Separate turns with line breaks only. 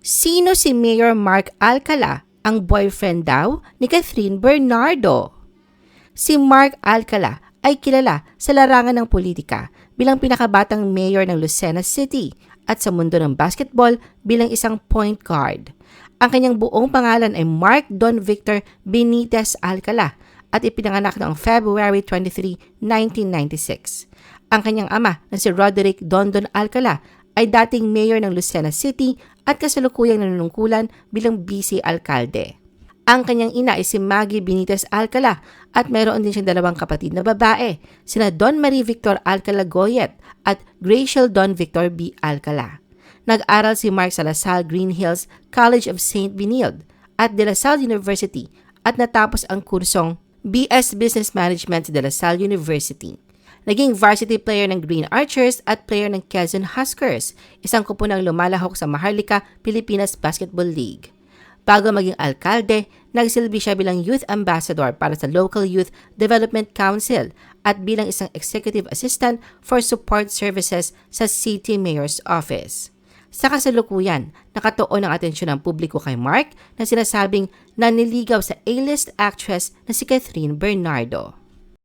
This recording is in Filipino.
Sino si Mayor Mark Alcala, ang boyfriend daw ni Catherine Bernardo? Si Mark Alcala ay kilala sa larangan ng politika bilang pinakabatang mayor ng Lucena City at sa mundo ng basketball bilang isang point guard. Ang kanyang buong pangalan ay Mark Don Victor Benitez Alcala at ipinanganak noong February 23, 1996. Ang kanyang ama na si Roderick Dondon Alcala ay dating mayor ng Lucena City at kasalukuyang nanunungkulan bilang vice alkalde. Ang kanyang ina ay si Maggie Benitez Alcala at mayroon din siyang dalawang kapatid na babae, sina Don Marie Victor Alcala Goyet at Graciel Don Victor B. Alcala. Nag-aral si Mark sa LaSalle Green Hills College of St. Benilde at De La Salle University at natapos ang kursong BS Business Management sa De La Salle University. Naging varsity player ng Green Archers at player ng Quezon Huskers, isang kupunang lumalahok sa Maharlika, Pilipinas Basketball League. Bago maging alkalde, nagsilbi siya bilang youth ambassador para sa Local Youth Development Council at bilang isang executive assistant for support services sa City Mayor's Office. Sa kasalukuyan, nakatuon ang atensyon ng publiko kay Mark na sinasabing naniligaw sa A-list actress na si Catherine Bernardo.